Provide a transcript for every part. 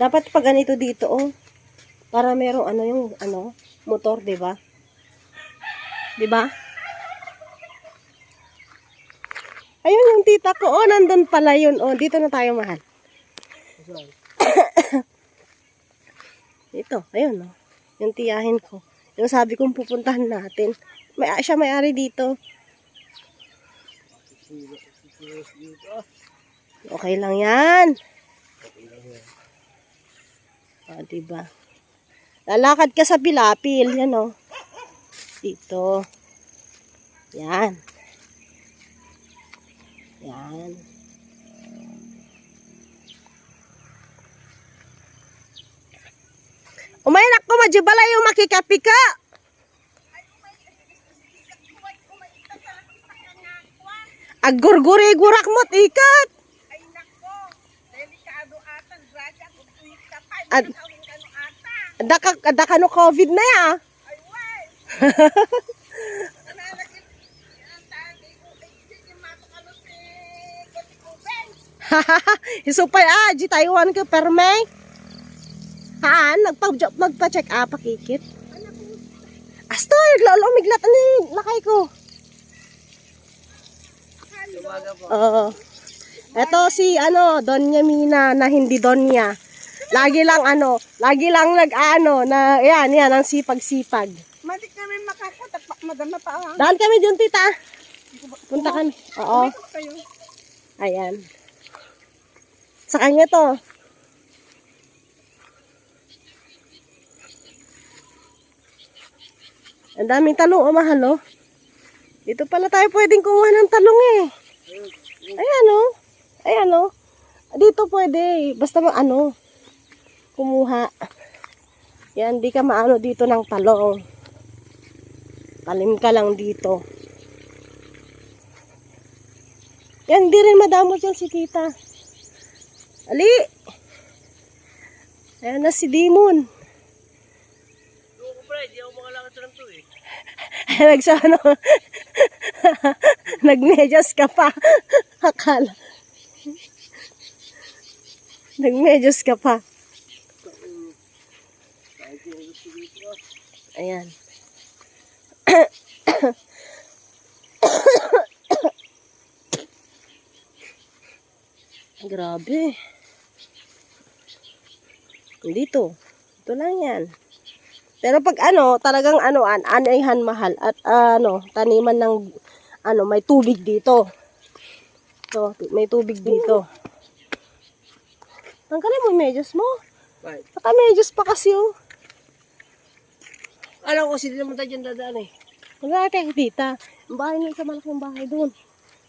Dapat pag ganito dito, oh. Para merong ano yung, ano, motor, di ba? Di ba? Ayun yung tita ko. Oh, nandun pala yun. Oh, dito na tayo, mahal. Ito, ayun, oh. Yung tiyahin ko. Yung sabi kong pupuntahan natin. May, siya may-ari dito. Okay lang yan. O, diba? Lalakad ka sa pilapil. Yan, o. Dito. Yan. Yan. Umaynak ko, majibala yung makikapika. Agurguri-gurak mo, ikat. Ay nako, delikado ata, Raja, kung tuwid ka pa, Ad- hindi ka ka no COVID na ya. Isupay ah, di Taiwan ka permay. Haan, nagpa, magpa-check up, pakikit. Astoy, lolo, miglat ani, lakay ko. Oo. Ito si, ano, Donya Mina na hindi Donya. Lagi lang, ano, lagi lang nag-ano, na, yan, yan, ang sipag-sipag. Madi kami makapunta, pa- madama pa ah. Daan kami dyan, tita. Punta kami. Oo. Kayo. Ayan. Sa kanya to. Ang daming talong, oh, mahal, oh. Dito pala tayo pwedeng kumuha ng talong, eh. Ayan, oh. Ayan, oh. Dito pwede, basta ma- ano, kumuha. Yan, di ka maano dito ng talong. Talim ka lang dito. Yan, hindi rin madamot yan si tita. Ali! Ayan na si Dimon. Nagsano. Nagmedyas ka pa. Akala. Nagmedyas ka pa. Ayan. Grabe. Dito. Ito lang yan. Pero pag ano, talagang ano, an anayhan mahal at ano, taniman ng ano, may tubig dito. So, may tubig dito. Tanggalin mo yung medyas mo. Bakit? Naka-medyas pa kasi oh. Alam ko, sila naman tayo dyan dadaan eh. Wala tayo tita. Ang bahay niya sa malaking bahay doon.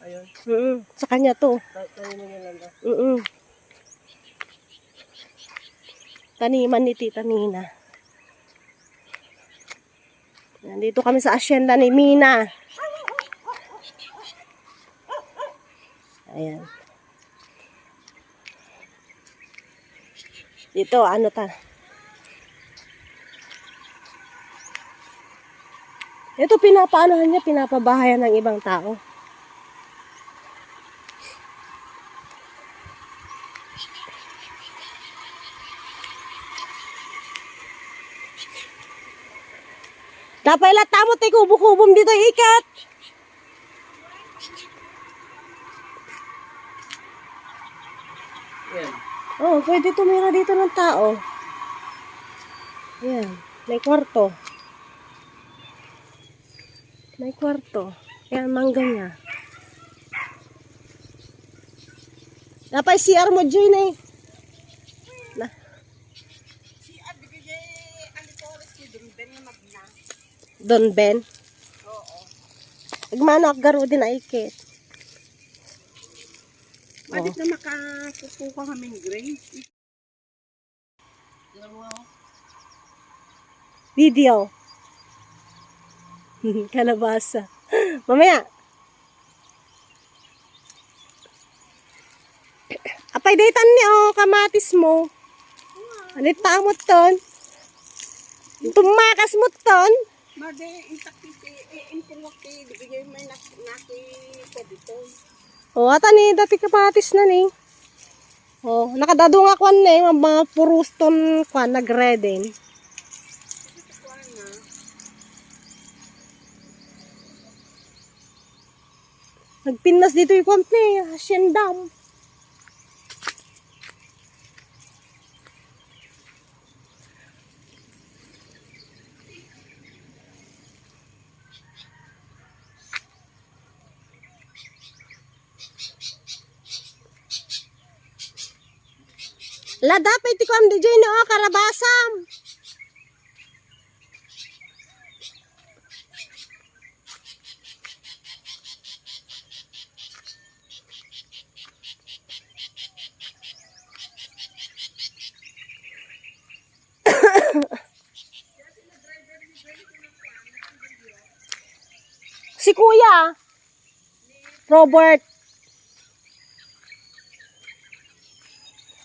Ayun, Mm Sa kanya to. ta- tayo na lang lang. Mm Taniman ni Tita Nina. Nandito kami sa asyenda ni Mina. Ayan. Dito, ano ta? Ito, pinapaanohan niya, pinapabahayan ng ibang tao. Dapat ila tamo tay kubo-kubom dito ikat. Yan. Oh, pwede tumira dito ng tao. Ayan, may kwarto. May kwarto. Ayan, mangga niya. Dapat CR mo, Joy, na eh. Na, Si Adigay, ano to, si Dumben na magna. Don Ben. Oo. Agmano garo din ay ikit. Madi na makakukuha kaming grace. Tingnan mo ako. Video. Kalabasa. Mamaya. Apay daytan ni oh, kamatis mo. Alit tamot ton. Tumakas mo ton. Madi, intakiti, bigay may nak naki dito. O, ata ni dati kamatis na ni. Oh, nakadado nga kwan eh, mga puruston kwan, nag-redden. Nagpinas dito yung kwan na eh, iti ko am DJ no karabasam. Si Kuya Robert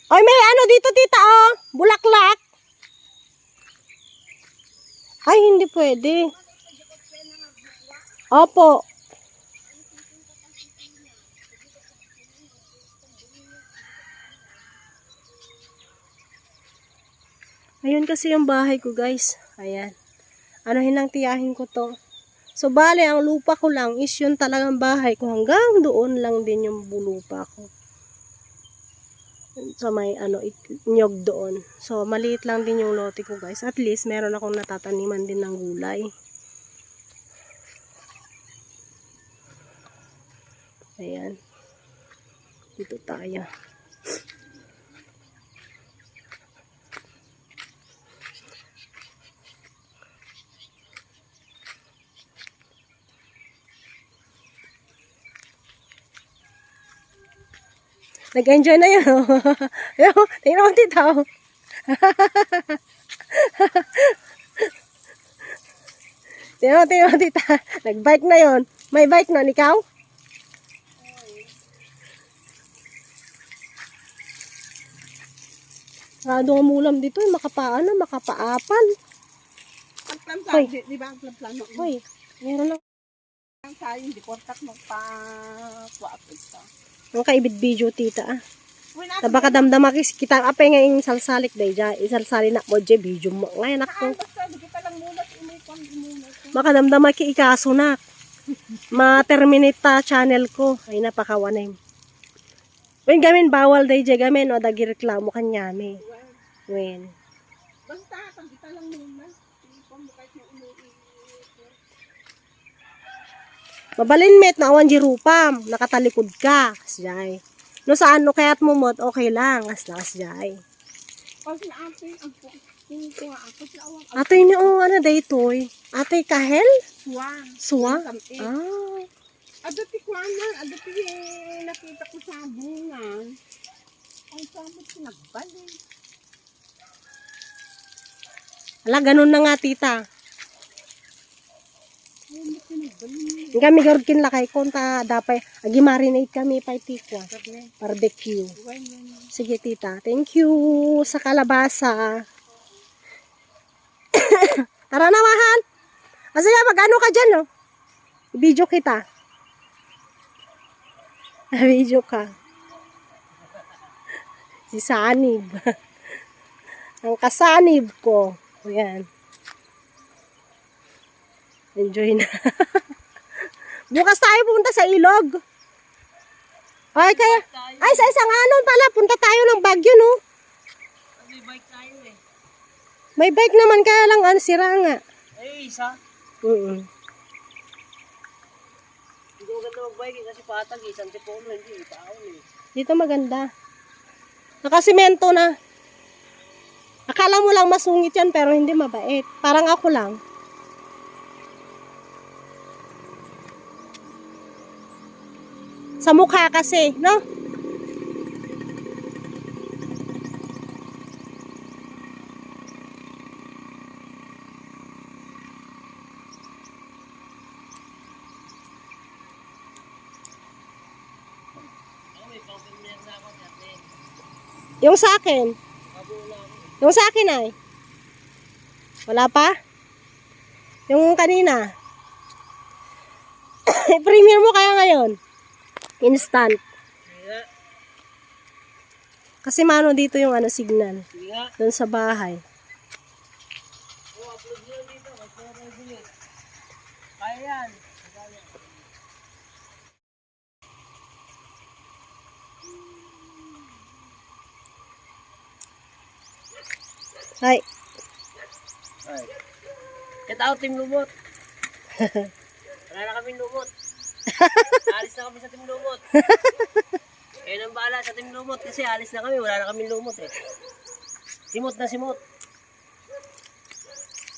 Ay, may ano dito, tita, oh. Bulaklak. Ay, hindi pwede. Opo. Ayun kasi yung bahay ko, guys. Ayan. Ano hinang tiyahin ko to. So, bale, ang lupa ko lang is yun talagang bahay ko. Hanggang doon lang din yung lupa ko sa may ano nyog doon. So maliit lang din yung lote ko guys. At least meron akong natataniman din ng gulay. Ayan. Dito tayo. Nag-enjoy na yun. Oh. Ayun, Tingnan mo tita. oh. Tingnan mo, tingnan mo tita. Nag-bike na yon. May bike na, ikaw? Rado ang ulam dito, eh, makapaano, makapaapal. Ang plan Hoy. di, di ba ang plan plano? Hoy, meron lang. Ang tayo, hindi portak magpa-kuwapit ka. Ang kaibid video, tita. Ah. Uy, na, Tabaka damdama kis kita apay nga yung salsalik day ja isalsali na mo je video mo muna, umikon muna. makadamdama ki ikaso na ma-terminate ta channel ko ay napakawanay Wen gamin bawal day je gamin o dagi reklamo kanyami wen Basta, pag kita lang muna. Umikon mo kahit na umuwi. Mabalin met na awan jirupam nakatalikod ka. Kasjay no saan no kayat mo mot okay lang. As na kasjay Kasi ate, ang po, hindi ko nga ako sa awang Atoy niyo oh, ano day toy? Atoy kahel suwa Kampi. ah. Adati ko na, adati eh, nakita ko sa bungan. Ang samot ko nagbalik. Ala, ganun na nga, tita. Ko kami garkin lakay konta dapay agi marinate kami pa tikwa. Barbecue. Sige, tita. Thank you sa kalabasa. Tara na, mahal. Kasi nga, mag-ano ka dyan, no? Video kita. Video ka. Si Sanib. Ang kasanib ko. Ayan. Enjoy na. Bukas tayo pumunta sa ilog. Ay, kaya, ay, sa isang anon pala, punta tayo ng Baguio, no? May bike tayo eh. May bike naman, kaya lang, ano, sira nga. Eh, isa. Mm Hindi ko ganda mag-bike eh, kasi patag eh. Isang tipo mo, hindi. Tao eh. Dito maganda. Nakasimento na. Akala mo lang masungit yan, pero hindi mabait. Parang ako lang. Sa mukha kasi, no? Yung sa akin. Yung sa akin ay. Wala pa? Yung kanina. Premium mo kaya ngayon? Instant. Kasi mano dito yung ano signal. Doon sa bahay. Oh, upload nyo dito. Mas meron din. Kaya yan. Ay, Ay. Get out, Team Lumot. Wala na kaming lumot. Alis na kami sa Team Lumot. Kayo nang bahala sa Team Lumot kasi alis na kami. Wala na kaming lumot eh. Simot na simot.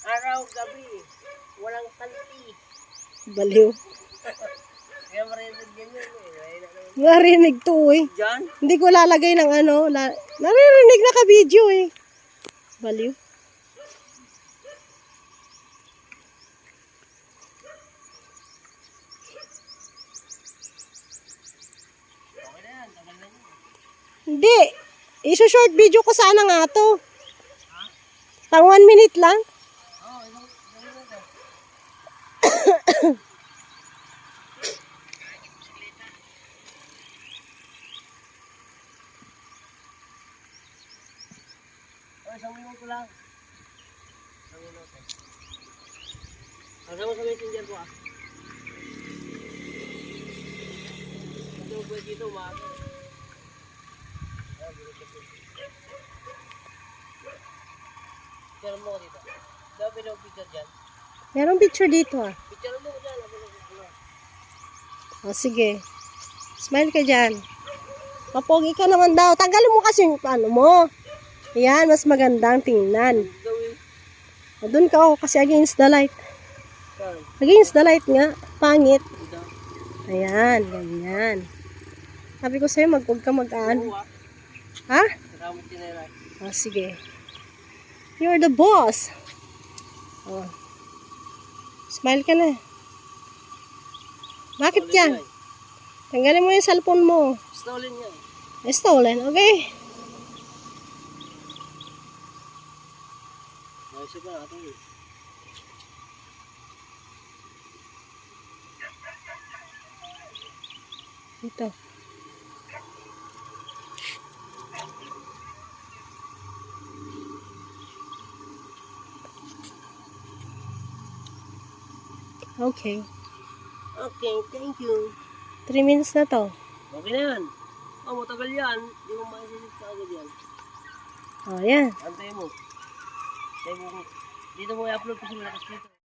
Araw, gabi. Walang kalpi. baliw. Kaya marinig yan yun eh. Ayun na naman. Narinig to eh. Diyan? Hindi ko lalagay ng ano. La naririnig na ka-video eh. Baliw. Okay na yan. Tagal na yun. Hindi. Iso-short video ko sana nga to. Pang one minute lang. Oo, isang isang minuto. Oh, isang minuto lang. Isang minuto. Kasama sa messenger ko ah. Ito umaga. Picture mo ko dito. Dapat pwede ako picture dyan. Merong picture dito ah. Picture mo ko dyan. O sige. Smile ka dyan. Papogi ka naman daw. Tanggalin mo kasi yung ano mo. Yan, mas magandang tingnan. O, Doon ka ako kasi against the light. Against the light nga. Pangit. Ayan, ganyan. Sabi ko sa'yo, mag huwag ka mag-ano. Ha? Nakamit tinira. O, sige. You're the boss. O. Smile ka na. Bakit yan? Tanggalin mo yung cellphone mo. Stolen yan. Stolen, okay? Ayos pa natin eh. Ito. Okay. Okay, thank you. 3 minutes na to. Okay na yan. Oh, matagal yan. Hindi mo makasilip ka agad yan. Oh, yan. Antay mo. Antay mo. Dito mo i-upload kasi malakas dito.